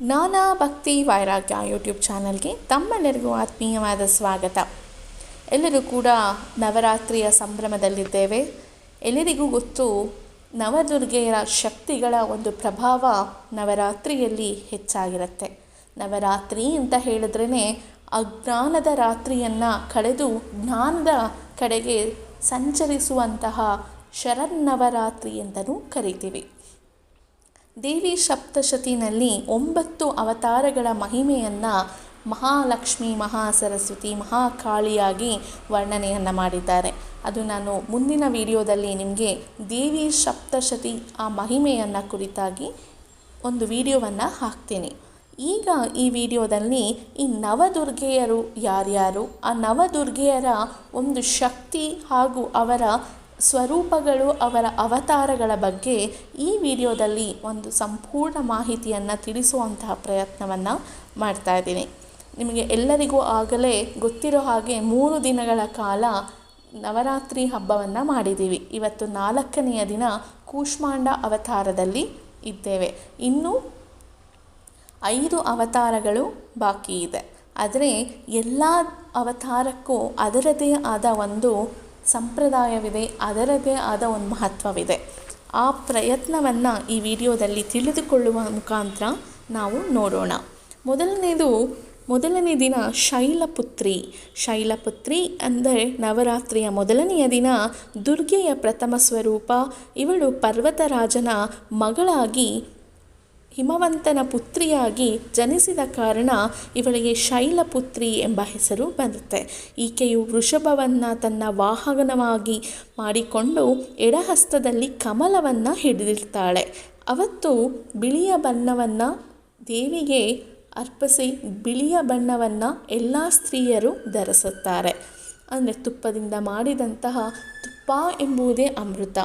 ನಾನಾ ಭಕ್ತಿ ವೈರಾಗ್ಯ ಯೂಟ್ಯೂಬ್ ಚಾನಲ್ಗೆ ತಮ್ಮೆಲ್ಲರಿಗೂ ಆತ್ಮೀಯವಾದ ಸ್ವಾಗತ. ಎಲ್ಲರೂ ಕೂಡ ನವರಾತ್ರಿಯ ಸಂಭ್ರಮದಲ್ಲಿದ್ದೇವೆ. ಎಲ್ಲರಿಗೂ ಗೊತ್ತು ನವದುರ್ಗೆಯರ ಶಕ್ತಿಗಳ ಒಂದು ಪ್ರಭಾವ ನವರಾತ್ರಿಯಲ್ಲಿ ಹೆಚ್ಚಾಗಿರುತ್ತೆ. ನವರಾತ್ರಿ ಅಂತ ಹೇಳಿದ್ರೇ ಅಜ್ಞಾನದ ರಾತ್ರಿಯನ್ನು ಕಳೆದು ಜ್ಞಾನದ ಕಡೆಗೆ ಸಂಚರಿಸುವಂತಹ ಶರನ್ನವರಾತ್ರಿ ಅಂತಲೂ ಕರಿತೀವಿ. ದೇವಿ ಸಪ್ತಶತಿನಲ್ಲಿ ಒಂಬತ್ತು ಅವತಾರಗಳ ಮಹಿಮೆಯನ್ನು ಮಹಾಲಕ್ಷ್ಮಿ, ಮಹಾಸರಸ್ವತಿ, ಮಹಾಕಾಳಿಯಾಗಿ ವರ್ಣನೆಯನ್ನು ಮಾಡಿದ್ದಾರೆ. ಅದು ನಾನು ಮುಂದಿನ ವಿಡಿಯೋದಲ್ಲಿ ನಿಮಗೆ ದೇವಿ ಸಪ್ತಶತಿ ಆ ಮಹಿಮೆಯನ್ನು ಕುರಿತಾಗಿ ಒಂದು ವಿಡಿಯೋವನ್ನು ಹಾಕ್ತೀನಿ. ಈಗ ಈ ವಿಡಿಯೋದಲ್ಲಿ ಈ ನವದುರ್ಗೆಯರು ಯಾರ್ಯಾರು? ಆ ನವದುರ್ಗೆಯರ ಒಂದು ಶಕ್ತಿ ಹಾಗೂ ಅವರ ಸ್ವರೂಪಗಳು ಅವರ ಅವತಾರಗಳ ಬಗ್ಗೆ ಈ ವಿಡಿಯೋದಲ್ಲಿ ಒಂದು ಸಂಪೂರ್ಣ ಮಾಹಿತಿಯನ್ನು ತಿಳಿಸುವಂತಹ ಪ್ರಯತ್ನವನ್ನು ಮಾಡ್ತಾ ಇದ್ದೀನಿ. ನಿಮಗೆ ಎಲ್ಲರಿಗೂ ಆಗಲೇ ಗೊತ್ತಿರೋ ಹಾಗೆ ಮೂರು ದಿನಗಳ ಕಾಲ ನವರಾತ್ರಿ ಹಬ್ಬವನ್ನು ಮಾಡಿದ್ದೀವಿ. ಇವತ್ತು ನಾಲ್ಕನೆಯ ದಿನ ಕೂಷ್ಮಾಂಡ ಅವತಾರದಲ್ಲಿ ಇದ್ದೇವೆ. ಇನ್ನು ಐದು ಅವತಾರಗಳು ಬಾಕಿ ಇದೆ. ಆದರೆ ಎಲ್ಲ ಅವತಾರಕ್ಕೂ ಅದರದೇ ಆದ ಒಂದು ಸಂಪ್ರದಾಯವಿದೆ ಅದರದೇ ಆದ ಒಂದು ಮಹತ್ವವಿದೆ. ಆ ಪ್ರಯತ್ನವನ್ನು ಈ ವಿಡಿಯೋದಲ್ಲಿ ತಿಳಿದುಕೊಳ್ಳುವ ಮುಖಾಂತರ ನಾವು ನೋಡೋಣ. ಮೊದಲನೇದು, ಮೊದಲನೇ ದಿನ ಶೈಲಪುತ್ರಿ. ಶೈಲಪುತ್ರಿ ಅಂದರೆ ನವರಾತ್ರಿಯ ಮೊದಲನೆಯ ದಿನ ದುರ್ಗೆಯ ಪ್ರಥಮ ಸ್ವರೂಪ. ಇವಳು ಪರ್ವತರಾಜನ ಮಗಳಾಗಿ ಹಿಮವಂತನ ಪುತ್ರಿಯಾಗಿ ಜನಿಸಿದ ಕಾರಣ ಇವಳಿಗೆ ಶೈಲಪುತ್ರಿ ಎಂಬ ಹೆಸರು ಬರುತ್ತೆ ಈಕೆಯು ವೃಷಭವನ್ನು ತನ್ನ ವಾಹನವಾಗಿ ಮಾಡಿಕೊಂಡು ಎಡಹಸ್ತದಲ್ಲಿ ಕಮಲವನ್ನು ಹಿಡಿದಿರ್ತಾಳೆ ಅವತ್ತು ಬಿಳಿಯ ಬಣ್ಣವನ್ನು ದೇವಿಗೆ ಅರ್ಪಿಸಿ ಬಿಳಿಯ ಬಣ್ಣವನ್ನು ಎಲ್ಲ ಸ್ತ್ರೀಯರು ಧರಿಸುತ್ತಾರೆ. ಅಂದರೆ ತುಪ್ಪದಿಂದ ಮಾಡಿದಂತಹ ತುಪ್ಪ ಎಂಬುದೇ ಅಮೃತ.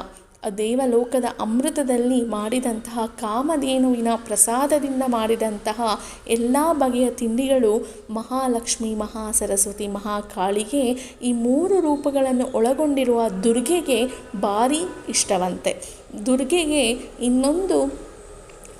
ದೇವಲೋಕದ ಅಮೃತದಲ್ಲಿ ಮಾಡಿದಂತಹ ಕಾಮಧೇನುವಿನ ಪ್ರಸಾದದಿಂದ ಮಾಡಿದಂತಹ ಎಲ್ಲ ಬಗೆಯ ತಿಂಡಿಗಳು ಮಹಾಲಕ್ಷ್ಮಿ ಮಹಾ ಸರಸ್ವತಿ ಮಹಾಕಾಳಿಗೆ ಈ ಮೂರು ರೂಪಗಳನ್ನು ಒಳಗೊಂಡಿರುವ ದುರ್ಗೆಗೆ ಭಾರಿ ಇಷ್ಟವಂತೆ. ದುರ್ಗೆಗೆ ಇನ್ನೊಂದು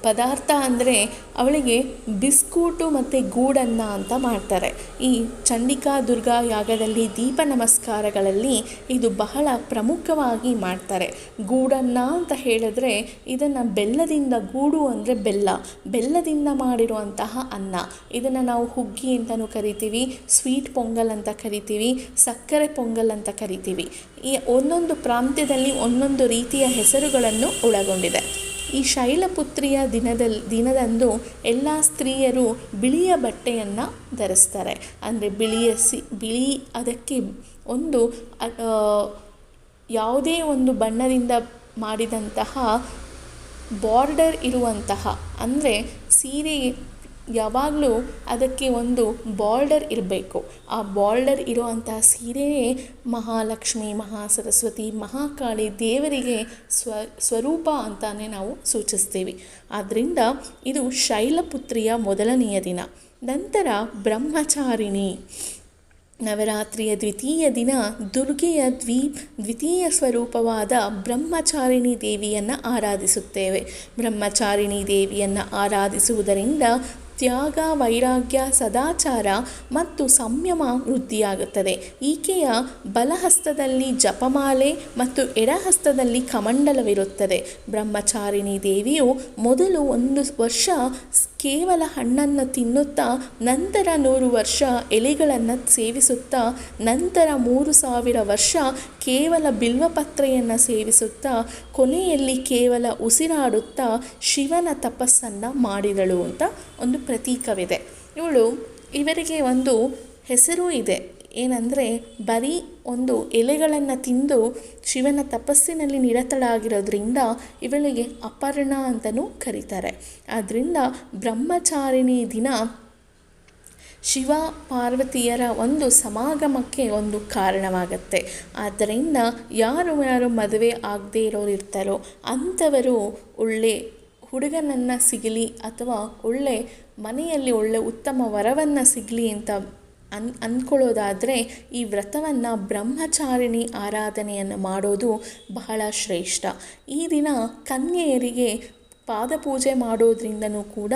ಪದಾರ್ಥ ಅಂದರೆ ಅವಳಿಗೆ ಬಿಸ್ಕೂಟು ಮತ್ತು ಗೂಡನ್ನ ಅಂತ ಮಾಡ್ತಾರೆ. ಈ ಚಂಡಿಕಾ ದುರ್ಗಾ ಯಾಗದಲ್ಲಿ ದೀಪ ನಮಸ್ಕಾರಗಳಲ್ಲಿ ಇದು ಬಹಳ ಪ್ರಮುಖವಾಗಿ ಮಾಡ್ತಾರೆ. ಗೂಡನ್ನ ಅಂತ ಹೇಳಿದ್ರೆ ಇದನ್ನು ಬೆಲ್ಲದಿಂದ ಗೂಡು ಅಂದರೆ ಬೆಲ್ಲ. ಬೆಲ್ಲದಿಂದ ಮಾಡಿರುವಂತಹ ಅನ್ನ. ಇದನ್ನು ನಾವು ಹುಗ್ಗಿ ಅಂತಲೂ ಕರಿತೀವಿ, ಸ್ವೀಟ್ ಪೊಂಗಲ್ ಅಂತ ಕರಿತೀವಿ, ಸಕ್ಕರೆ ಪೊಂಗಲ್ ಅಂತ ಕರಿತೀವಿ. ಈ ಒಂದೊಂದು ಪ್ರಾಂತ್ಯದಲ್ಲಿ ಒಂದೊಂದು ರೀತಿಯ ಹೆಸರುಗಳನ್ನು ಒಳಗೊಂಡಿದೆ. ಈ ಶೈಲಪುತ್ರಿಯ ದಿನದಲ್ಲಿ ದಿನದಂದು ಎಲ್ಲ ಸ್ತ್ರೀಯರು ಬಿಳಿಯ ಬಟ್ಟೆಯನ್ನು ಧರಿಸ್ತಾರೆ. ಅಂದರೆ ಬಿಳಿಯ ಸಿ, ಬಿಳಿ ಅದಕ್ಕೆ ಒಂದು ಯಾವುದೇ ಒಂದು ಬಣ್ಣದಿಂದ ಮಾಡಿದಂತಹ ಬಾರ್ಡರ್ ಇರುವಂತಹ, ಅಂದರೆ ಸೀರೆ ಯಾವಾಗಲೂ ಅದಕ್ಕೆ ಒಂದು ಬಾರ್ಡರ್ ಇರಬೇಕು. ಆ ಬಾರ್ಡರ್ ಇರುವಂತಹ ಸೀರೆಯೇ ಮಹಾಲಕ್ಷ್ಮಿ ಮಹಾ ಸರಸ್ವತಿ ಮಹಾಕಾಳಿ ದೇವರಿಗೆ ಸ್ವ, ಸ್ವರೂಪ ಅಂತಾನೆ ನಾವು ಸೂಚಿಸ್ತೀವಿ. ಆದ್ದರಿಂದ ಇದು ಶೈಲಪುತ್ರಿಯ ಮೊದಲನೆಯ ದಿನ. ನಂತರ ಬ್ರಹ್ಮಚಾರಿಣಿ. ನವರಾತ್ರಿಯ ದ್ವಿತೀಯ ದಿನ ದುರ್ಗೆಯ ದ್ವಿ, ದ್ವಿತೀಯ ಸ್ವರೂಪವಾದ ಬ್ರಹ್ಮಚಾರಿಣಿ ದೇವಿಯನ್ನು ಆರಾಧಿಸುತ್ತೇವೆ. ಬ್ರಹ್ಮಚಾರಿಣಿ ದೇವಿಯನ್ನು ಆರಾಧಿಸುವುದರಿಂದ ತ್ಯಾಗ, ವೈರಾಗ್ಯ, ಸದಾಚಾರ ಮತ್ತು ಸಂಯಮ ವೃದ್ಧಿಯಾಗುತ್ತದೆ. ಈಕೆಯ ಬಲಹಸ್ತದಲ್ಲಿ ಜಪಮಾಲೆ ಮತ್ತು ಎಡಹಸ್ತದಲ್ಲಿ ಕಮಂಡಲವಿರುತ್ತದೆ. ಬ್ರಹ್ಮಚಾರಿಣಿ ದೇವಿಯು ಮೊದಲು ಒಂದು ವರ್ಷ ಕೇವಲ ಹಣ್ಣನ್ನು ತಿನ್ನುತ್ತಾ, ನಂತರ ನೂರು ವರ್ಷ ಎಲೆಗಳನ್ನು ಸೇವಿಸುತ್ತಾ, ನಂತರ ಮೂರು ಸಾವಿರ ವರ್ಷ ಕೇವಲ ಬಿಲ್ವಪತ್ರೆಯನ್ನು ಸೇವಿಸುತ್ತಾ, ಕೊನೆಯಲ್ಲಿ ಕೇವಲ ಉಸಿರಾಡುತ್ತಾ ಶಿವನ ತಪಸ್ಸನ್ನು ಮಾಡಿದಳು ಅಂತ ಒಂದು ಪ್ರತೀಕವಿದೆ. ಇವಳು ಇವರಿಗೆ ಒಂದು ಹೆಸರೂ ಇದೆ. ಏನಂದರೆ, ಬರೀ ಒಂದು ಎಲೆಗಳನ್ನು ತಿಂದು ಶಿವನ ತಪಸ್ಸಿನಲ್ಲಿ ನಿರತಳಾಗಿರೋದ್ರಿಂದ ಇವಳಿಗೆ ಅಪರ್ಣ ಅಂತಲೂ ಕರೀತಾರೆ. ಆದ್ದರಿಂದ ಬ್ರಹ್ಮಚಾರಿಣಿ ದಿನ ಶಿವ ಪಾರ್ವತಿಯರ ಒಂದು ಸಮಾಗಮಕ್ಕೆ ಒಂದು ಕಾರಣವಾಗತ್ತೆ. ಆದ್ದರಿಂದ ಯಾರು ಯಾರು ಮದುವೆ ಆಗದೇ ಇರೋರು ಇರ್ತಾರೋ ಅಂಥವರು ಒಳ್ಳೆ ಹುಡುಗನನ್ನು ಸಿಗಲಿ ಅಥವಾ ಒಳ್ಳೆ ಮನೆಯಲ್ಲಿ ಒಳ್ಳೆ ಉತ್ತಮ ವರವನ್ನು ಸಿಗಲಿ ಅಂತ ಅನ್ ಅಂದ್ಕೊಳ್ಳೋದಾದರೆ ಈ ವ್ರತವನ್ನು ಬ್ರಹ್ಮಚಾರಿಣಿ ಆರಾಧನೆಯನ್ನು ಮಾಡೋದು ಬಹಳ ಶ್ರೇಷ್ಠ. ಈ ದಿನ ಕನ್ಯೆಯರಿಗೆ ಪಾದಪೂಜೆ ಮಾಡೋದ್ರಿಂದನೂ ಕೂಡ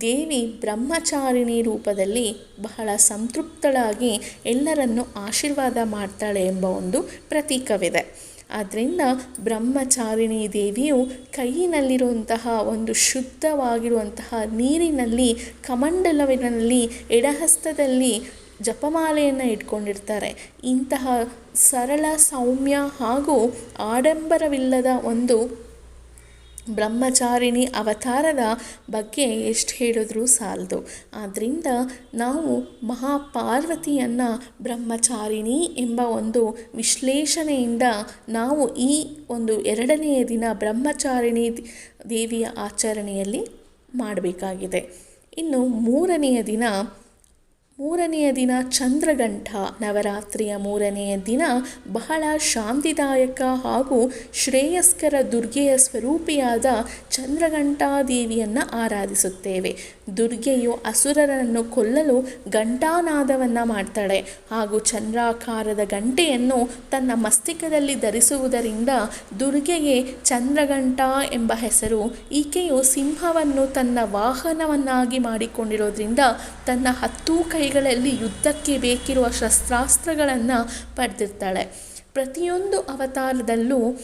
ದೇವಿ ಬ್ರಹ್ಮಚಾರಿಣಿ ರೂಪದಲ್ಲಿ ಬಹಳ ಸಂತೃಪ್ತಳಾಗಿ ಎಲ್ಲರನ್ನು ಆಶೀರ್ವಾದ ಮಾಡ್ತಾಳೆ ಎಂಬ ಒಂದು ಪ್ರತೀಕವಿದೆ. ಆದ್ದರಿಂದ ಬ್ರಹ್ಮಚಾರಿಣಿ ದೇವಿಯು ಕೈಯಿನಲ್ಲಿರುವಂತಹ ಒಂದು ಶುದ್ಧವಾಗಿರುವಂತಹ ನೀರಿನಲ್ಲಿ, ಕಮಂಡಲವಿನಲ್ಲಿ, ಎಡಹಸ್ತದಲ್ಲಿ ಜಪಮಾಲೆಯನ್ನು ಇಟ್ಕೊಂಡಿರ್ತಾರೆ. ಇಂತಹ ಸರಳ ಸೌಮ್ಯ ಹಾಗೂ ಆಡಂಬರವಿಲ್ಲದ ಒಂದು ಬ್ರಹ್ಮಚಾರಿಣಿ ಅವತಾರದ ಬಗ್ಗೆ ಎಷ್ಟು ಹೇಳಿದ್ರೂ ಸಾಲದು. ಆದ್ದರಿಂದ ನಾವು ಮಹಾಪಾರ್ವತಿಯನ್ನು ಬ್ರಹ್ಮಚಾರಿಣಿ ಎಂಬ ಒಂದು ವಿಶ್ಲೇಷಣೆಯಿಂದ ನಾವು ಈ ಒಂದು ಎರಡನೆಯ ದಿನ ಬ್ರಹ್ಮಚಾರಿಣಿ ದೇವಿಯ ಆಚರಣೆಯಲ್ಲಿ ಮಾಡಬೇಕಾಗಿದೆ. ಇನ್ನು ಮೂರನೆಯ ದಿನ ಮೂರನೆಯ ದಿನ ಚಂದ್ರಗಂಠ. ನವರಾತ್ರಿಯ ಮೂರನೆಯ ದಿನ ಬಹಳ ಶಾಂತಿದಾಯಕ ಹಾಗೂ ಶ್ರೇಯಸ್ಕರ ದುರ್ಗೆಯ ಸ್ವರೂಪಿಯಾದ ಚಂದ್ರಘಂಟಾದೇವಿಯನ್ನು ಆರಾಧಿಸುತ್ತೇವೆ. ದುರ್ಗೆಯು ಅಸುರರನ್ನು ಕೊಲ್ಲಲು ಘಂಟಾನಾದವನ್ನು ಮಾಡ್ತಾಳೆ. ಹಾಗೂ ಚಂದ್ರಾಕಾರದ ಗಂಟೆಯನ್ನು ತನ್ನ ಮಸ್ತಿಕದಲ್ಲಿ ಧರಿಸುವುದರಿಂದ ದುರ್ಗೆಗೆ ಚಂದ್ರಘಂಟ ಎಂಬ ಹೆಸರು, ಈಕೆಯು ಸಿಂಹವನ್ನು ತನ್ನ ವಾಹನವನ್ನಾಗಿ ಮಾಡಿಕೊಂಡಿರೋದ್ರಿಂದ ತನ್ನ ಹತ್ತೂ ಕೈಗಳಲ್ಲಿ ಯುದ್ಧಕ್ಕೆ ಬೇಕಿರುವ ಶಸ್ತ್ರಾಸ್ತ್ರಗಳನ್ನು ಪಡೆದಿರ್ತಾಳೆ. ಪ್ರತಿಯೊಂದು ಅವತಾರದಲ್ಲೂ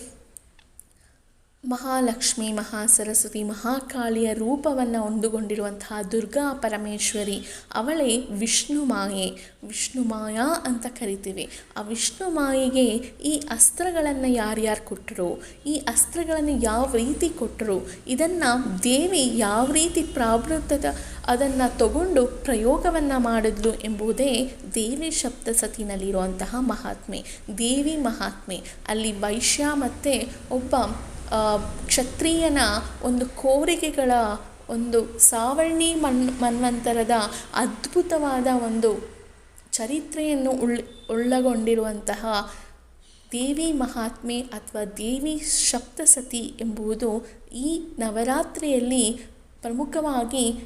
ಮಹಾಲಕ್ಷ್ಮಿ, ಮಹಾಸರಸ್ವತಿ, ಮಹಾಕಾಳಿಯ ರೂಪವನ್ನು ಒಂದುಗೊಂಡಿರುವಂತಹ ದುರ್ಗಾ ಪರಮೇಶ್ವರಿ, ಅವಳೇ ವಿಷ್ಣು ಮಾಯೆ. ವಿಷ್ಣು ಮಾಯಾ ಅಂತ ಕರಿತೀವಿ. ಆ ವಿಷ್ಣು ಮಾಯೆಗೆ ಈ ಅಸ್ತ್ರಗಳನ್ನು ಯಾರ್ಯಾರು ಕೊಟ್ಟರು ಈ ಅಸ್ತ್ರಗಳನ್ನು ಯಾವ ರೀತಿ ಕೊಟ್ಟರು ಇದನ್ನು ದೇವಿ ಯಾವ ರೀತಿ ಪ್ರಾವೃತ್ತದ ಅದನ್ನು ತಗೊಂಡು ಪ್ರಯೋಗವನ್ನು ಮಾಡಿದ್ಲು ಎಂಬುದೇ ದೇವಿ ಸಪ್ತಸತಿನಲ್ಲಿರುವಂತಹ ಮಹಾತ್ಮೆ. ದೇವಿ ಮಹಾತ್ಮೆ. ಅಲ್ಲಿ ವೈಶ್ಯ ಮತ್ತು ಒಬ್ಬ ಕ್ಷತ್ರಿಯನ ಒಂದು ಕೋರಿಕೆಗಳ ಒಂದು ಸಾವರ್ಣಿ ಮನ್, ಮನ್ವಂತರದ ಅದ್ಭುತವಾದ ಒಂದು ಚರಿತ್ರೆಯನ್ನು ಉಳ್ ಒಳಗೊಂಡಿರುವಂತಹ ದೇವಿ ಮಹಾತ್ಮೆ ಅಥವಾ ದೇವಿ ಸಪ್ತಸತಿ ಎಂಬುದು ಈ ನವರಾತ್ರಿಯಲ್ಲಿ ಪ್ರಮುಖವಾಗಿ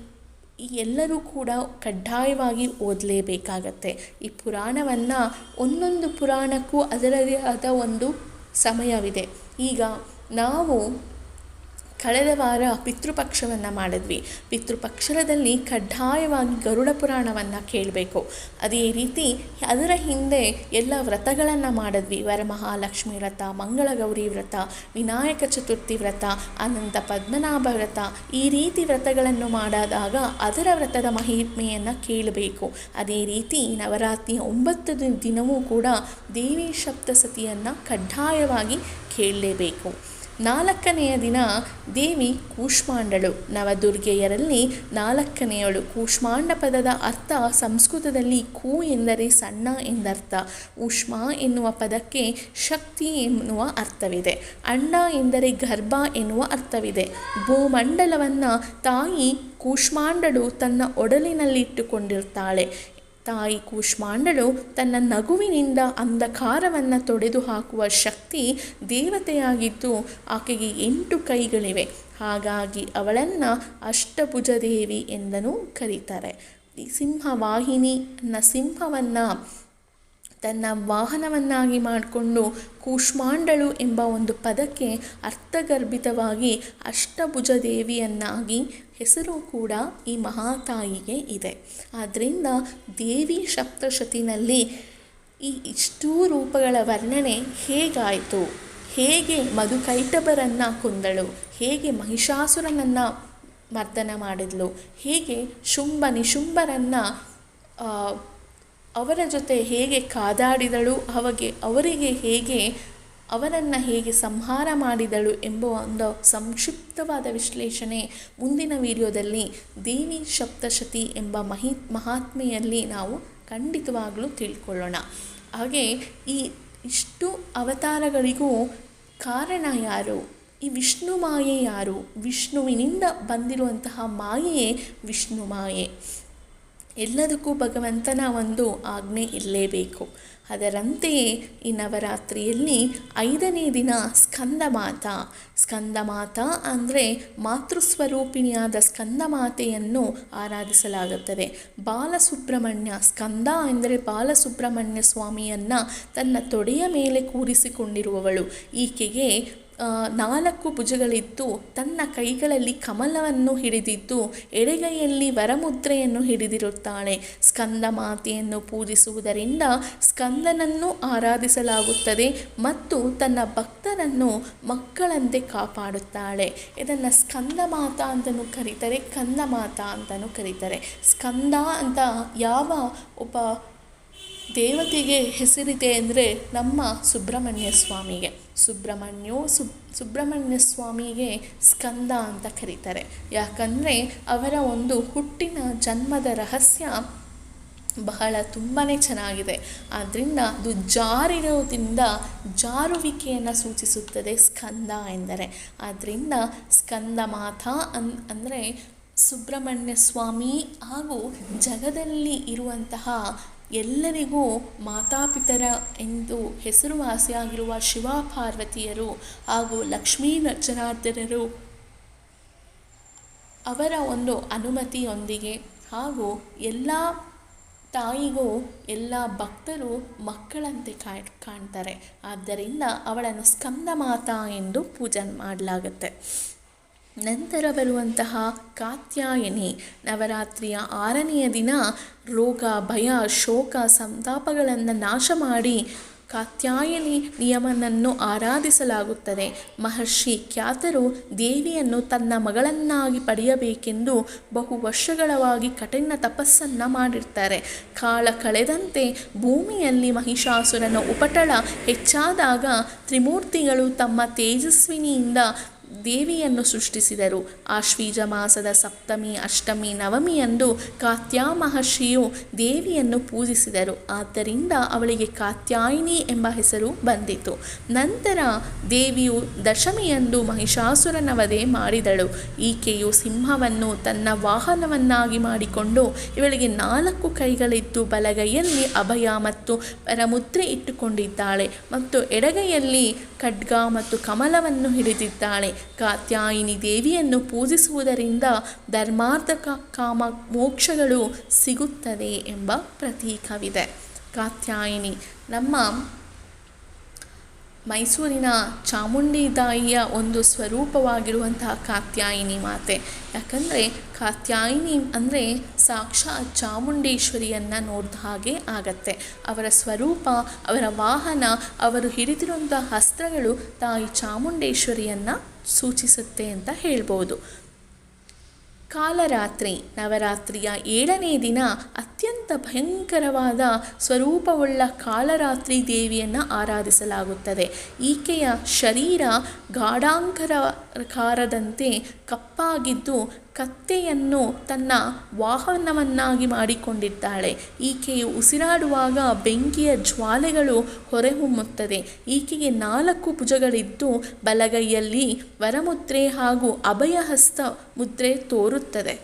ಎಲ್ಲರೂ ಕೂಡ ಕಡ್ಡಾಯವಾಗಿ ಓದಲೇಬೇಕಾಗತ್ತೆ. ಈ ಪುರಾಣವನ್ನು ಒಂದೊಂದು ಪುರಾಣಕ್ಕೂ ಅದರದೇ ಆದ ಒಂದು ಸಮಯವಿದೆ. ಈಗ ನಾವು ಕಳೆದ ವಾರ ಪಿತೃಪಕ್ಷವನ್ನು ಮಾಡಿದ್ವಿ. ಪಿತೃಪಕ್ಷದಲ್ಲಿ ಕಡ್ಡಾಯವಾಗಿ ಗರುಡ ಪುರಾಣವನ್ನು ಕೇಳಬೇಕು. ಅದೇ ರೀತಿ ಅದರ ಹಿಂದೆ ಎಲ್ಲ ವ್ರತಗಳನ್ನು ಮಾಡಿದ್ವಿ. ವರಮಹಾಲಕ್ಷ್ಮಿ ವ್ರತ, ಮಂಗಳಗೌರಿ ವ್ರತ, ವಿನಾಯಕ ಚತುರ್ಥಿ ವ್ರತ, ಅನಂತ ಪದ್ಮನಾಭ ವ್ರತ ಈ ರೀತಿ ವ್ರತಗಳನ್ನು ಮಾಡಿದಾಗ ಅದರ ವ್ರತದ ಮಹಿಮೆಯನ್ನು ಕೇಳಬೇಕು. ಅದೇ ರೀತಿ ನವರಾತ್ರಿಯ ಒಂಬತ್ತು ದಿನವೂ ಕೂಡ ದೇವಿ ಸಪ್ತಸತಿಯನ್ನು ಕಡ್ಡಾಯವಾಗಿ ಕೇಳಲೇಬೇಕು. ನಾಲ್ಕನೆಯ ದಿನ ದೇವಿ ಕೂಷ್ಮಾಂಡಳು. ನವದುರ್ಗೆಯರಲ್ಲಿ ನಾಲ್ಕನೆಯಳು ಕೂಷ್ಮಾಂಡ ಪದದ ಅರ್ಥ ಸಂಸ್ಕೃತದಲ್ಲಿ ಕೂ ಎಂದರೆ ಸಣ್ಣ ಎಂದರ್ಥ. ಉಷ್ಮ ಎನ್ನುವ ಪದಕ್ಕೆ ಶಕ್ತಿ ಎನ್ನುವ ಅರ್ಥವಿದೆ. ಅಣ್ಣ ಎಂದರೆ ಗರ್ಭ ಎನ್ನುವ ಅರ್ಥವಿದೆ. ಭೂಮಂಡಲವನ್ನು ತಾಯಿ ಕೂಷ್ಮಾಂಡಳು ತನ್ನ ಒಡಲಿನಲ್ಲಿಟ್ಟುಕೊಂಡಿರ್ತಾಳೆ. ತಾಯಿ ಕೂಷ್ಮಾಂಡಳು ತನ್ನ ನಗುವಿನಿಂದ ಅಂಧಕಾರವನ್ನು ತೊಡೆದು ಹಾಕುವ ಶಕ್ತಿ ದೇವತೆಯಾಗಿದ್ದು ಆಕೆಗೆ ಎಂಟು ಕೈಗಳಿವೆ. ಹಾಗಾಗಿ ಅವಳನ್ನು ಅಷ್ಟಭುಜದೇವಿ ಎಂದನೂ ಕರೀತಾರೆ. ಈ ಸಿಂಹವಾಹಿನಿ ಸಿಂಹವನ್ನು ತನ್ನ ವಾಹನವನ್ನಾಗಿ ಮಾಡಿಕೊಂಡು ಕೂಷ್ಮಾಂಡಳು ಎಂಬ ಒಂದು ಪದಕ್ಕೆ ಅರ್ಥಗರ್ಭಿತವಾಗಿ ಅಷ್ಟಭುಜ ದೇವಿಯನ್ನಾಗಿ ಹೆಸರು ಕೂಡ ಈ ಮಹಾತಾಯಿಗೆ ಇದೆ. ಆದ್ದರಿಂದ ದೇವಿ ಸಪ್ತಶತಿನಲ್ಲಿ ಈ ಇಷ್ಟೂ ರೂಪಗಳ ವರ್ಣನೆ ಹೇಗಾಯಿತು? ಹೇಗೆ ಮಧುಕೈಟಬರನ್ನು ಕೊಂದಳು? ಹೇಗೆ ಮಹಿಷಾಸುರನನ್ನು ಮರ್ದನ ಮಾಡಿದ್ಲು? ಹೇಗೆ ಶುಂಭ ನಿಶುಂಭರನ್ನು ಅವರ ಜೊತೆ ಹೇಗೆ ಕಾದಾಡಿದಳು, ಅವಗೆ, ಅವರಿಗೆ ಹೇಗೆ ಅವರನ್ನು ಹೇಗೆ ಸಂಹಾರ ಮಾಡಿದಳು ಎಂಬ ಒಂದು ಸಂಕ್ಷಿಪ್ತವಾದ ವಿಶ್ಲೇಷಣೆ ಮುಂದಿನ ವಿಡಿಯೋದಲ್ಲಿ ದೇವಿ ಸಪ್ತಶತಿ ಎಂಬ ಮಹಿ, ಮಹಾತ್ಮೆಯಲ್ಲಿ ನಾವು ಖಂಡಿತವಾಗಲೂ ತಿಳ್ಕೊಳ್ಳೋಣ. ಹಾಗೆ ಈ ಇಷ್ಟು ಅವತಾರಗಳಿಗೂ ಕಾರಣ ಯಾರು? ಈ ವಿಷ್ಣು ಮಾಯೆ ಯಾರು? ವಿಷ್ಣುವಿನಿಂದ ಬಂದಿರುವಂತಹ ಮಾಯೆಯೇ ವಿಷ್ಣು ಮಾಯೆ. ಎಲ್ಲದಕ್ಕೂ ಭಗವಂತನ ಒಂದು ಆಜ್ಞೆ ಇರಲೇಬೇಕು. ಅದರಂತೆಯೇ ಈ ನವರಾತ್ರಿಯಲ್ಲಿ ಐದನೇ ದಿನ ಸ್ಕಂದಮಾತ. ಸ್ಕಂದಮಾತ ಅಂದರೆ ಮಾತೃಸ್ವರೂಪಿಣಿಯಾದ ಸ್ಕಂದಮಾತೆಯನ್ನು ಆರಾಧಿಸಲಾಗುತ್ತದೆ. ಬಾಲಸುಬ್ರಹ್ಮಣ್ಯ ಸ್ಕಂದ ಎಂದರೆ ಬಾಲಸುಬ್ರಹ್ಮಣ್ಯ ಸ್ವಾಮಿಯನ್ನು ತನ್ನ ತೊಡೆಯ ಮೇಲೆ ಕೂರಿಸಿಕೊಂಡಿರುವವಳು. ಈಕೆಗೆ ನಾಲ್ಕು ಭುಜಗಳಿದ್ದು ತನ್ನ ಕೈಗಳಲ್ಲಿ ಕಮಲವನ್ನು ಹಿಡಿದಿದ್ದು ಎಡಗೈಯಲ್ಲಿ ವರಮುದ್ರೆಯನ್ನು ಹಿಡಿದಿರುತ್ತಾಳೆ. ಸ್ಕಂದ ಮಾತೆಯನ್ನು ಪೂಜಿಸುವುದರಿಂದ ಸ್ಕಂದನನ್ನು ಆರಾಧಿಸಲಾಗುತ್ತದೆ ಮತ್ತು ತನ್ನ ಭಕ್ತರನ್ನು ಮಕ್ಕಳಂತೆ ಕಾಪಾಡುತ್ತಾಳೆ. ಇದನ್ನು ಸ್ಕಂದ ಮಾತಾ ಅಂತಲೂ ಕರೀತಾರೆ, ಕಂದ ಮಾತಾ ಅಂತಲೂ ಕರೀತಾರೆ. ಸ್ಕಂದ ಅಂತ ಯಾವ ಒಬ್ಬ ದೇವತೆಗೆ ಹೆಸರಿದೆ ಅಂದರೆ ನಮ್ಮ ಸುಬ್ರಹ್ಮಣ್ಯ ಸ್ವಾಮಿಗೆ. ಸುಬ್ರಹ್ಮಣ್ಯೋ ಸುಬ್ ಸುಬ್ರಹ್ಮಣ್ಯ ಸ್ವಾಮಿಗೆ ಸ್ಕಂದ ಅಂತ ಕರೀತಾರೆ. ಯಾಕಂದರೆ ಅವರ ಒಂದು ಹುಟ್ಟಿನ ಜನ್ಮದ ರಹಸ್ಯ ಬಹಳ ತುಂಬಾ ಚೆನ್ನಾಗಿದೆ. ಆದ್ದರಿಂದ ಅದು ಜಾರಿರೋದ್ರಿಂದ ಜಾರುವಿಕೆಯನ್ನು ಸೂಚಿಸುತ್ತದೆ ಸ್ಕಂದ ಎಂದರೆ. ಆದ್ದರಿಂದ ಸ್ಕಂದ ಮಾತಾ ಅನ್, ಅಂದರೆ ಸುಬ್ರಹ್ಮಣ್ಯ ಸ್ವಾಮಿ ಹಾಗೂ ಜಗದಲ್ಲಿ ಇರುವಂತಹ ಎಲ್ಲರಿಗೂ ಮಾತಾಪಿತರ ಎಂದು ಹೆಸರುವಾಸಿಯಾಗಿರುವ ಶಿವ ಪಾರ್ವತಿಯರು ಹಾಗೂ ಲಕ್ಷ್ಮೀ ಜನಾರ್ದನರು ಅವರ ಒಂದು ಅನುಮತಿಯೊಂದಿಗೆ ಹಾಗೂ ಎಲ್ಲ ತಾಯಿಗೂ ಎಲ್ಲ ಭಕ್ತರು ಮಕ್ಕಳಂತೆ ಕಾಯ್, ಕಾಣ್ತಾರೆ. ಆದ್ದರಿಂದ ಅವಳನ್ನು ಸ್ಕಂದ ಮಾತಾ ಎಂದು ಪೂಜೆ ಮಾಡಲಾಗುತ್ತೆ. ನಂತರ ಬರುವಂತಹ ಕಾತ್ಯಾಯನಿ ನವರಾತ್ರಿಯ ಆರನೆಯ ದಿನ ರೋಗ, ಭಯ, ಶೋಕ, ಸಂತಾಪಗಳನ್ನು ನಾಶ ಮಾಡಿ ಕಾತ್ಯಾಯನಿ ನಿಯಮನನ್ನು ಆರಾಧಿಸಲಾಗುತ್ತದೆ. ಮಹರ್ಷಿ ಖ್ಯಾತರು ದೇವಿಯನ್ನು ತನ್ನ ಮಗಳನ್ನಾಗಿ ಪಡೆಯಬೇಕೆಂದು ಬಹು ವರ್ಷಗಳವಾಗಿ ಕಠಿಣ ತಪಸ್ಸನ್ನು ಮಾಡಿರ್ತಾರೆ. ಕಾಲ ಕಳೆದಂತೆ ಭೂಮಿಯಲ್ಲಿ ಮಹಿಷಾಸುರನ ಉಪಟಳ ಹೆಚ್ಚಾದಾಗ ತ್ರಿಮೂರ್ತಿಗಳು ತಮ್ಮ ತೇಜಸ್ವಿನಿಯಿಂದ ದೇವಿಯನ್ನು ಸೃಷ್ಟಿಸಿದರು. ಆಶ್ವೀಜ ಮಾಸದ ಸಪ್ತಮಿ, ಅಷ್ಟಮಿ ನವಮಿಯಂದು ಕಾತ್ಯಾ ಮಹರ್ಷಿಯು ದೇವಿಯನ್ನು ಪೂಜಿಸಿದರು. ಆದ್ದರಿಂದ ಅವಳಿಗೆ ಕಾತ್ಯಾಯಿನಿ ಎಂಬ ಹೆಸರು ಬಂದಿತು. ನಂತರ ದೇವಿಯು ದಶಮಿಯಂದು ಮಹಿಷಾಸುರನ ವಧೆ ಮಾಡಿದಳು. ಈಕೆಯು ಸಿಂಹವನ್ನು ತನ್ನ ವಾಹನವನ್ನಾಗಿ ಮಾಡಿಕೊಂಡು ಇವಳಿಗೆ ನಾಲ್ಕು ಕೈಗಳಿದ್ದು ಬಲಗೈಯಲ್ಲಿ ಅಭಯ ಮತ್ತು ಪರಮುದ್ರೆ ಇಟ್ಟುಕೊಂಡಿದ್ದಾಳೆ ಮತ್ತು ಎಡಗೈಯಲ್ಲಿ ಖಡ್ಗ ಮತ್ತು ಕಮಲವನ್ನು ಹಿಡಿದಿದ್ದಾಳೆ. ಕಾತ್ಯಾಯಿನಿ ದೇವಿಯನ್ನು ಪೂಜಿಸುವುದರಿಂದ ಧರ್ಮಾರ್ಥ ಕಾಮ ಮೋಕ್ಷಗಳು ಸಿಗುತ್ತದೆ ಎಂಬ ಪ್ರತೀಕವಿದೆ. ಕಾತ್ಯಾಯಿನಿ, ನಮ್ಮ ಮೈಸೂರಿನ ಚಾಮುಂಡಿ ತಾಯಿಯ ಒಂದು ಸ್ವರೂಪವಾಗಿರುವಂತಹ ಕಾತ್ಯಾಯಿನಿ ಮಾತೆ. ಯಾಕಂದರೆ ಕಾತ್ಯಾಯಿನಿ ಅಂದರೆ ಸಾಕ್ಷಾತ್ ಚಾಮುಂಡೇಶ್ವರಿಯನ್ನು ನೋಡಿದ ಹಾಗೆ ಆಗತ್ತೆ. ಅವರ ಸ್ವರೂಪ, ಅವರ ವಾಹನ, ಅವರು ಹಿಡಿದಿರುವಂಥ ಅಸ್ತ್ರಗಳು ತಾಯಿ ಚಾಮುಂಡೇಶ್ವರಿಯನ್ನು ಸೂಚಿಸುತ್ತೆ ಅಂತ ಹೇಳ್ಬೋದು. ಕಾಲರಾತ್ರಿ ನವರಾತ್ರಿಯ ಏಳನೇ ದಿನ ಅತ್ಯಂತ ಭಯಂಕರವಾದ ಸ್ವರೂಪವುಳ್ಳ ಕಾಲರಾತ್ರಿ ದೇವಿಯನ್ನು ಆರಾಧಿಸಲಾಗುತ್ತದೆ. ಈಕೆಯ ಶರೀರ ಗಾಢಾಂಕರಕಾರದಂತೆ ಕಪ್ಪಾಗಿದ್ದು ಕತ್ತೆಯನ್ನು ತನ್ನ ವಾಹನವನ್ನಾಗಿ ಮಾಡಿಕೊಂಡಿದ್ದಾಳೆ. ಈಕೆಯು ಉಸಿರಾಡುವಾಗ ಬೆಂಕಿಯ ಜ್ವಾಲೆಗಳು ಹೊರಹೊಮ್ಮುತ್ತದೆ. ಈಕೆಗೆ ನಾಲ್ಕು ಭುಜಗಳಿದ್ದು ಬಲಗೈಯಲ್ಲಿ ವರಮುದ್ರೆ ಹಾಗೂ ಅಭಯಹಸ್ತ ಮುದ್ರೆ ತೋರುತ್ತದೆ.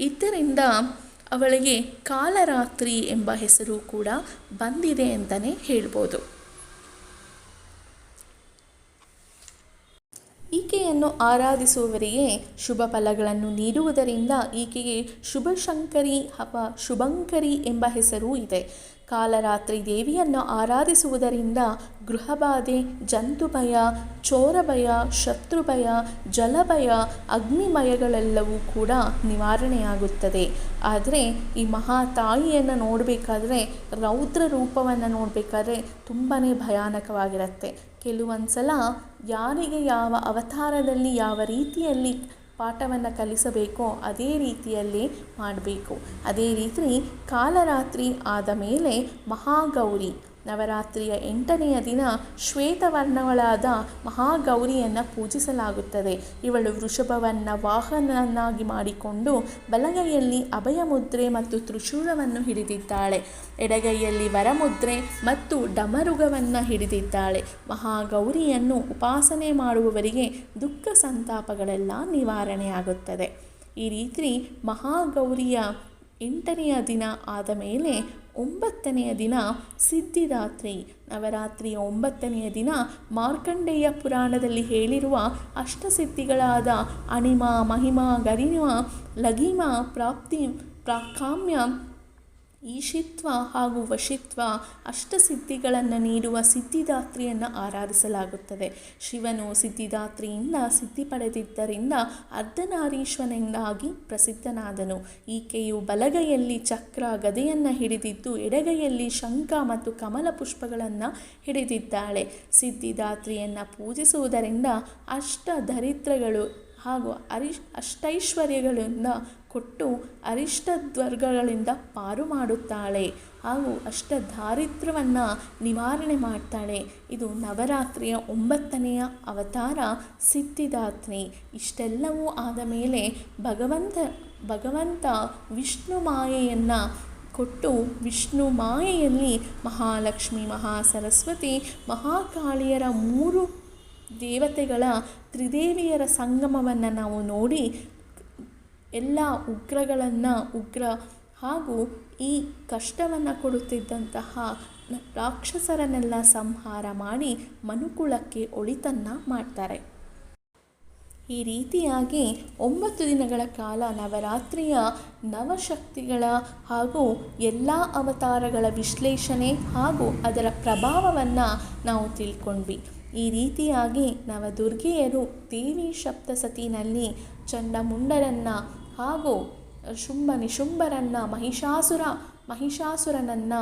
ಇದರಿಂದ ಅವಳಿಗೆ ಕಾಲರಾತ್ರಿ ಎಂಬ ಹೆಸರು ಕೂಡ ಬಂದಿದೆ ಅಂತಲೇ ಹೇಳ್ಬೋದು. ಈಕೆಯನ್ನು ಆರಾಧಿಸುವವರಿಗೆ ಶುಭ ಫಲಗಳನ್ನು ನೀಡುವುದರಿಂದ ಈಕೆಗೆ ಶುಭಶಂಕರಿ ಅಥವಾ ಶುಭಂಕರಿ ಎಂಬ ಹೆಸರೂ ಇದೆ. ಕಾಲರಾತ್ರಿ ದೇವಿಯನ್ನು ಆರಾಧಿಸುವುದರಿಂದ ಗೃಹಬಾಧೆ, ಜಂತುಭಯ, ಚೋರಭಯ, ಶತ್ರುಭಯ, ಜಲಭಯ, ಅಗ್ನಿಮಯಗಳೆಲ್ಲವೂ ಕೂಡ ನಿವಾರಣೆಯಾಗುತ್ತದೆ. ಆದರೆ ಈ ಮಹಾ ತಾಯಿಯನ್ನು ನೋಡಬೇಕಾದ್ರೆ, ರೌದ್ರ ರೂಪವನ್ನು ನೋಡಬೇಕಾದ್ರೆ ತುಂಬಾ ಭಯಾನಕವಾಗಿರುತ್ತೆ. ಕೆಲವೊಂದು ಸಲ ಯಾರಿಗೆ ಯಾವ ಅವತಾರದಲ್ಲಿ ಯಾವ ರೀತಿಯಲ್ಲಿ ಪಾಠವನ್ನು ಕಲಿಸಬೇಕೋ ಅದೇ ರೀತಿಯಲ್ಲಿ ಮಾಡಬೇಕು. ಅದೇ ರೀತಿ ಕಾಲರಾತ್ರಿ ಆದ ಮೇಲೆ ಮಹಾಗೌರಿ ನವರಾತ್ರಿಯ ಎಂಟನೆಯ ದಿನ ಶ್ವೇತವರ್ಣಗಳಾದ ಮಹಾಗೌರಿಯನ್ನು ಪೂಜಿಸಲಾಗುತ್ತದೆ. ಇವಳು ವೃಷಭವನ್ನು ವಾಹನನ್ನಾಗಿ ಮಾಡಿಕೊಂಡು ಬಲಗೈಯಲ್ಲಿ ಅಭಯ ಮುದ್ರೆ ಮತ್ತು ತ್ರಿಶೂಲವನ್ನು ಹಿಡಿದಿದ್ದಾಳೆ. ಎಡಗೈಯಲ್ಲಿ ವರಮುದ್ರೆ ಮತ್ತು ಡಮರುಗವನ್ನು ಹಿಡಿದಿದ್ದಾಳೆ. ಮಹಾಗೌರಿಯನ್ನು ಉಪಾಸನೆ ಮಾಡುವವರಿಗೆ ದುಃಖ ಸಂತಾಪಗಳೆಲ್ಲ ನಿವಾರಣೆಯಾಗುತ್ತದೆ. ಈ ರೀತಿ ಮಹಾಗೌರಿಯ ಎಂಟನೆಯ ದಿನ ಆದ ಮೇಲೆ ಒಂಬತ್ತನೆಯ ದಿನ ಸಿದ್ಧಿದಾತ್ರಿ. ನವರಾತ್ರಿಯ ಒಂಬತ್ತನೆಯ ದಿನ ಮಾರ್ಕಂಡೇಯ ಪುರಾಣದಲ್ಲಿ ಹೇಳಿರುವ ಅಷ್ಟಸಿದ್ಧಿಗಳಾದ ಅಣಿಮ, ಮಹಿಮ, ಗರಿಮ, ಲಘಿಮ, ಪ್ರಾಪ್ತಿ, ಪ್ರಾಕಾಮ್ಯ ಈಶಿತ್ವ ಹಾಗೂ ವಶಿತ್ವ ಅಷ್ಟಸಿದ್ಧಿಗಳನ್ನು ನೀಡುವ ಸಿದ್ಧಿದಾತ್ರಿಯನ್ನು ಆರಾಧಿಸಲಾಗುತ್ತದೆ. ಶಿವನು ಸಿದ್ಧಿದಾತ್ರಿಯಿಂದ ಸಿದ್ಧಿ ಪಡೆದಿದ್ದರಿಂದ ಅರ್ಧನಾರೀಶ್ವರನೆಂದಾಗಿ ಪ್ರಸಿದ್ಧನಾದನು. ಈಕೆಯು ಬಲಗೈಯಲ್ಲಿ ಚಕ್ರ ಗದೆಯನ್ನು ಹಿಡಿದಿದ್ದು ಎಡಗೈಯಲ್ಲಿ ಶಂಖ ಮತ್ತು ಕಮಲ ಪುಷ್ಪಗಳನ್ನು ಹಿಡಿದಿದ್ದಾಳೆ. ಸಿದ್ಧಿದಾತ್ರಿಯನ್ನು ಪೂಜಿಸುವುದರಿಂದ ಅಷ್ಟ ದರಿದ್ರಗಳು ಹಾಗೂ ಅರಿ ಅಷ್ಟೈಶ್ವರ್ಯಗಳಿಂದ ಕೊಟ್ಟು ಅರಿಷ್ಟದ್ವರ್ಗಗಳಿಂದ ಪಾರು ಮಾಡುತ್ತಾಳೆ. ಹಾಗೂ ಅಷ್ಟ ದಾರಿದ್ರ್ಯವನ್ನು ನಿವಾರಣೆ ಮಾಡ್ತಾಳೆ. ಇದು ನವರಾತ್ರಿಯ ಒಂಬತ್ತನೆಯ ಅವತಾರ ಸಿದ್ಧಿದಾತ್ರಿ. ಇಷ್ಟೆಲ್ಲವೂ ಆದ ಮೇಲೆ ಭಗವಂತ ಭಗವಂತ ವಿಷ್ಣು ಮಾಯೆಯನ್ನು ಕೊಟ್ಟು ವಿಷ್ಣು ಮಾಯೆಯಲ್ಲಿ ಮಹಾಲಕ್ಷ್ಮಿ, ಮಹಾಸರಸ್ವತಿ, ಮಹಾಕಾಳಿಯರ ಮೂರು ದೇವತೆಗಳ ತ್ರಿದೇವಿಯರ ಸಂಗಮವನ್ನು ನಾವು ನೋಡಿ ಎಲ್ಲ ಉಗ್ರಗಳನ್ನು ಉಗ್ರ ಹಾಗೂ ಈ ಕಷ್ಟವನ್ನು ಕೊಡುತ್ತಿದ್ದಂತಹ ರಾಕ್ಷಸರನ್ನೆಲ್ಲ ಸಂಹಾರ ಮಾಡಿ ಮನುಕುಲಕ್ಕೆ ಒಳಿತನ್ನು ಮಾಡ್ತಾರೆ. ಈ ರೀತಿಯಾಗಿ ಒಂಬತ್ತು ದಿನಗಳ ಕಾಲ ನವರಾತ್ರಿಯ ನವಶಕ್ತಿಗಳ ಹಾಗೂ ಎಲ್ಲ ಅವತಾರಗಳ ವಿಶ್ಲೇಷಣೆ ಹಾಗೂ ಅದರ ಪ್ರಭಾವವನ್ನು ನಾವು ತಿಳ್ಕೊಂಡ್ವಿ. ಈ ರೀತಿಯಾಗಿ ನವದುರ್ಗೆಯರು ದೇವಿ ಸಪ್ತಸತಿನಲ್ಲಿ ಚಂಡಮುಂಡರನ್ನು ಹಾಗೂ ಶುಂಭ ನಿಶುಂಭರನ್ನು, ಮಹಿಷಾಸುರ, ಮಹಿಷಾಸುರನನ್ನು,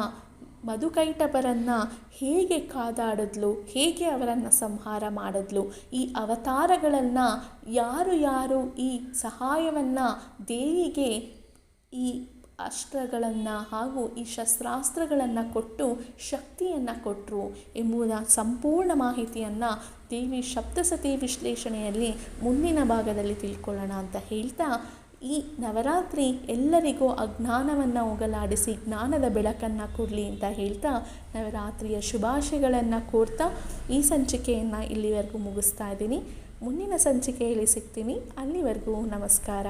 ಮಧುಕೈಟಪರನ್ನು ಹೇಗೆ ಕಾದಾಡಿದ್ಲು, ಹೇಗೆ ಅವರನ್ನು ಸಂಹಾರ ಮಾಡಿದ್ಲು, ಈ ಅವತಾರಗಳನ್ನು ಯಾರು ಯಾರು ಈ ಸಹಾಯವನ್ನು ದೇವಿಗೆ ಈ ಅಸ್ತ್ರಗಳನ್ನು ಹಾಗೂ ಈ ಶಸ್ತ್ರಾಸ್ತ್ರಗಳನ್ನು ಕೊಟ್ಟು ಶಕ್ತಿಯನ್ನು ಕೊಟ್ಟರು ಎಂಬುದ ಸಂಪೂರ್ಣ ಮಾಹಿತಿಯನ್ನು ದೇವಿ ಸಪ್ತಸತಿ ವಿಶ್ಲೇಷಣೆಯಲ್ಲಿ ಮುಂದಿನ ಭಾಗದಲ್ಲಿ ತಿಳ್ಕೊಳ್ಳೋಣ ಅಂತ ಹೇಳ್ತಾ, ಈ ನವರಾತ್ರಿ ಎಲ್ಲರಿಗೂ ಅಜ್ಞಾನವನ್ನು ಹೋಗಲಾಡಿಸಿ ಜ್ಞಾನದ ಬೆಳಕನ್ನು ಕೊಡಲಿ ಅಂತ ಹೇಳ್ತಾ, ನವರಾತ್ರಿಯ ಶುಭಾಶಯಗಳನ್ನು ಕೋರ್ತಾ ಈ ಸಂಚಿಕೆಯನ್ನು ಇಲ್ಲಿವರೆಗೂ ಮುಗಿಸ್ತಾ ಇದ್ದೀನಿ. ಮುಂದಿನ ಸಂಚಿಕೆಯಲ್ಲಿ ಸಿಗ್ತೀನಿ. ಅಲ್ಲಿವರೆಗೂ ನಮಸ್ಕಾರ.